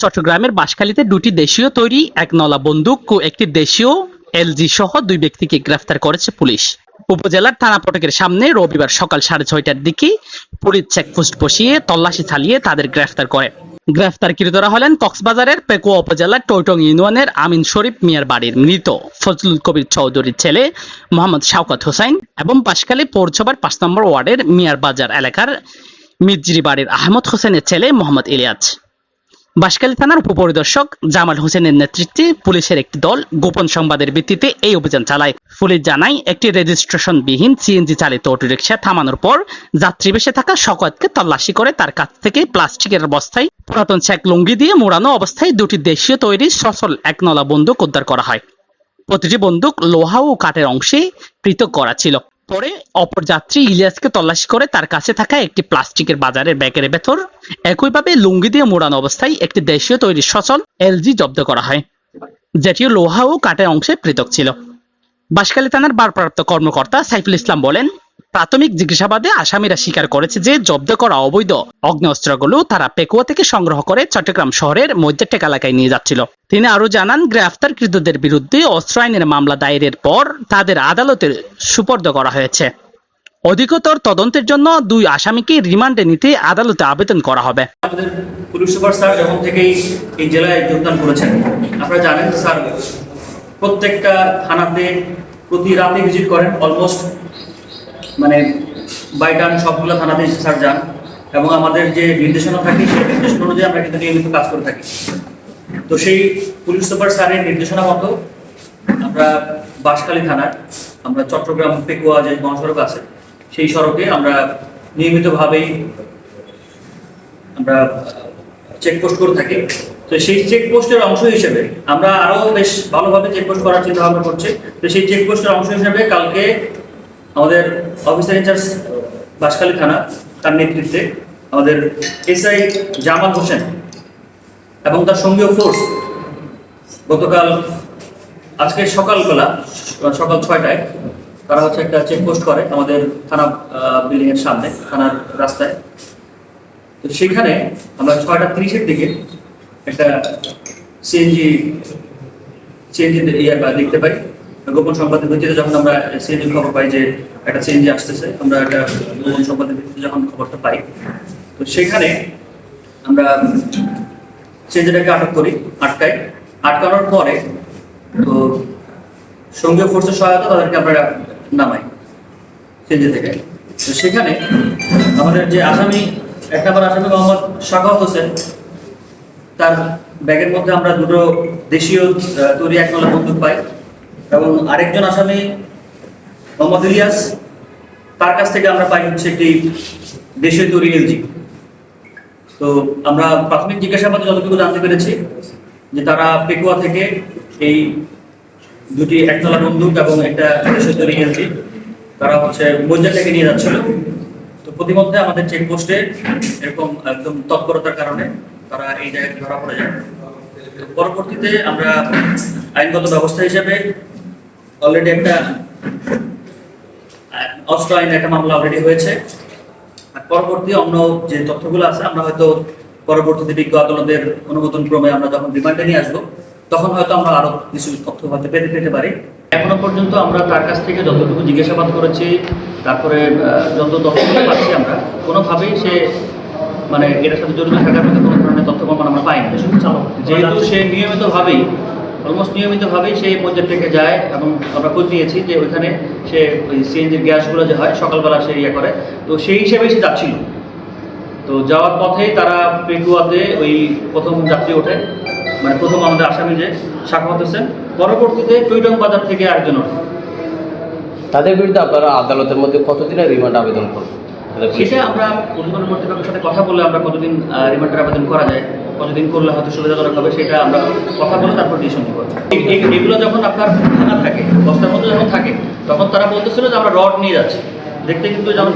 চট্টগ্রামের বাঁশখালীতে দুটি দেশীয় তৈরি, এক নলা বন্দুক ও একটি দেশীয় এলজি সহ দুই ব্যক্তিকে গ্রেফতার করেছে পুলিশ। উপজেলার থানা ফটকের সামনে রবিবার সকাল সাড়ে ছয়টার দিকে পুলিশ চেকপোস্ট বসিয়ে তল্লাশি চালিয়ে তাদের গ্রেফতার করে। গ্রেফতারকৃতরা হলেন কক্সবাজারের পেকুয়া উপজেলার টৈটং ইউনিয়নের আমিন শরীফ মিয়ার বাড়ির মৃত ফজলুল কবির চৌধুরীর ছেলে মোহাম্মদ শাওকাত হোসাইন এবং পাশখালী পৌরসভার পাঁচ নম্বর ওয়ার্ডের মিয়ার বাজার এলাকার মির্জিরি বাড়ির আহমদ হোসেনের ছেলে মোহাম্মদ ইলিয়াস। বাঁশখালী থানার উপপরিদর্শক জামাল হোসেনের নেতৃত্বে পুলিশের একটি দল গোপন সংবাদের ভিত্তিতে এই অভিযান চালায়। পুলিশ জানায়, একটি রেজিস্ট্রেশন বিহীন সিএনজি চালিত অটোরিকশা থামানোর পর যাত্রী বেসে থাকা শকতকে তল্লাশি করে তার কাছ থেকে প্লাস্টিকের বস্তায় পুরাতন চেক লুঙ্গি দিয়ে মোড়ানো অবস্থায় দুটি দেশীয় তৈরি সচল একনলা বন্দুক উদ্ধার করা হয়। প্রতিটি বন্দুক লোহা ও কাঠের অংশে পৃথক করা ছিল। পরে অপর যাত্রী ইলিয়াসকে তল্লাশি করে তার কাছে থাকা একটি প্লাস্টিকের বাজারের ব্যাগের ভেতর। একইভাবে লুঙ্গি দিয়ে মোড়ানো অবস্থায় একটি দেশীয় তৈরি সচল এলজি জব্দ করা হয়, যেটিও লোহা ও কাঠের অংশে পৃথক ছিল। বাঁশখালী থানার ভারপ্রাপ্ত কর্মকর্তা সাইফুল ইসলাম বলেন প্রাথমিক জিজ্ঞাসাবাদে আসামিরা স্বীকার করেছে যে জব্দ করা অবৈধ অগ্নেঅস্ত্রগুলো তারা পেকুয়া থেকে সংগ্রহ করে চট্টগ্রাম শহরের মধ্যটেক এলাকায় নিয়ে যাচ্ছিল। তিনি আরও জানান, গ্রেফতারকৃতদের বিরুদ্ধে অস্ত্র আইনের মামলা দায়েরের পর তাদের আদালতে সুপর্দ করা হয়েছে। অধিকতর তদন্তের জন্য দুই আসামিকে রিমান্ডে নিতে আদালতে আবেদন করা হবে। আমাদের পুলিশ সুপার স্যার যখন থেকেই এই জেলায় যোগদান করেছেন, আপনারা জানেন স্যার প্রত্যেকটা থানাতে প্রতি রাতে ভিজিট করেন, অলমোস্ট মানে বাই টার্ন সবগুলো থানাতে স্যার যান এবং আমাদের যে নির্দেশনা থাকে, সেই নির্দেশনা অনুযায়ী আমরা কিন্তু নিয়মিত কাজ করে থাকি। তো সেই পুলিশ সুপার স্যারের নির্দেশনা মতো আমরা বাঁশখালী থানার, আমরা চট্টগ্রাম পেকুয়া যে মহাসড়ক আছে, সেই সড়কে আমরা নিয়মিতভাবেই আমরা চেকপোস্ট করে থাকি। তো সেই চেকপোস্টের অংশ হিসেবে আমরা আরও বেশ ভালোভাবে চেকপোস্ট করার চিন্তা ভাবনা করছি। তো সেই চেকপোস্টের অংশ হিসেবে কালকে আমাদের অফিসার ইনচার্জ বাঁশখালী থানা তার নেতৃত্বে আমাদের এসআই জামাল হোসেন এবং তার সঙ্গীয় ফোর্স গতকাল, আজকে সকালবেলা সকাল ছয়টায় তারা হচ্ছে একটা চেকপোস্ট করে আমাদের থানা বিল্ডিং এর সামনে, থানার রাস্তায়। তো সেখানে আমরা ছয়টা তিরিশের দিকে একটা সিএনজি সিএনজি ইয়ে দেখতে পাই। গোপন সংবাদের ভিত্তিতে যখন আমরা সিএনজি খবর পাই যে একটা সিএনজি আসতেছে, আমরা একটা গোপন সংবাদের ভিত্তিতে যখন খবরটা পাই, তো সেখানে আমরা সিএনজিটাকে আটক করি, আটকাই। আটকানোর পরে তো সঙ্গীয় ফোর্সের সহায়তা তাদেরকে আমরা নামাই সিএনজি থেকে। তো সেখানে আমাদের যে আসামি এক নম্বর আসামি মোহাম্মদ শাকাওয়াত হোসেন, তার ব্যাগের মধ্যে আমরা দুটো দেশীয় তৈরি এক নলা বন্দুক পাই। এবং আরেকজন আসামি মোহাম্মদ ইলিয়াস, তার কাছ থেকে আমরা পাই হচ্ছে একটি দেশীয় তৈরি এলজি। তো আমরা প্রাথমিক জিজ্ঞাসাবাদে যতটুকু জানতে পেরেছি যে তারা পেকুয়া থেকে এই দুটি একতলা বন্দুক এবং একটা দেশীয় তৈরি এলজি, তারা হচ্ছে মজ্জা থেকে নিয়ে যাচ্ছিল। তো প্রতিমধ্যে আমাদের চেকপোস্টে এরকম একদম তৎপরতার কারণে তারা এই জায়গায় ধরা পড়ে যায়। পরবর্তীতে আমরা আইনগত ব্যবস্থা হিসেবে অলরেডি একটা অস্ত্র আইনে একটা মামলা অলরেডি হয়েছে। আর পরবর্তী অন্য যে তথ্যগুলো আছে আমরা হয়তো পরবর্তীতে বিজ্ঞ আদালতের অনুমোদন ক্রমে আমরা যখন রিমান্ডে নিয়ে আসব তখন হয়তো আমরা আরও কিছু তথ্য হয়তো পেতে পেতে পারি। এখনও পর্যন্ত আমরা তার কাছ থেকে যতটুকু জিজ্ঞাসাবাদ করেছি তারপরে যত তথ্যগুলো পাচ্ছি আমরা কোনোভাবেই সে মানে এটার সাথে জড়িত থাকার মতো কোনো ধরনের তথ্য প্রমাণ আমরা পাইনি। যেহেতু সে নিয়মিতভাবেই অলমোস্ট নিয়মিতভাবেই সেই মসজিদ থেকে যায় এবং আমরা খোঁজ নিয়েছি যে ওইখানে সে ওই সিএনজির গ্যাসগুলো যে হয়, সকালবেলা সে ইয়ে করে। তো সেই হিসেবেই সে যাচ্ছিল। তো যাওয়ার পথেই তারা পেকুয়াতে ওই প্রথম যাত্রী ওঠে মানে প্রথম আমাদের আসামি যে, শাখাওয়াত হোসেন। পরবর্তীতে টুইটং বাজার থেকে আরেকজন ওঠে। তাদের বিরুদ্ধে আপনারা আদালতের মধ্যে কতদিনের রিমান্ড আবেদন করবেন? সেটা আমরা উদ্বোধন কর্তৃপক্ষের সাথে কথা বলে আমরা কতদিন রিমান্ডের আবেদন করা যায় কতদিন করলে হয়তো সুবিধাজনক হবে সেটা আমরা কথা বলে তারপর ডিসিশন নিব। এগুলো যখন আপনার ভাঙা থাকে বস্তার মধ্যে যখন থাকে তখন তারা বলতেছিল যে আমরা রড নিয়ে যাচ্ছি। দেখতে কিন্তু যেমন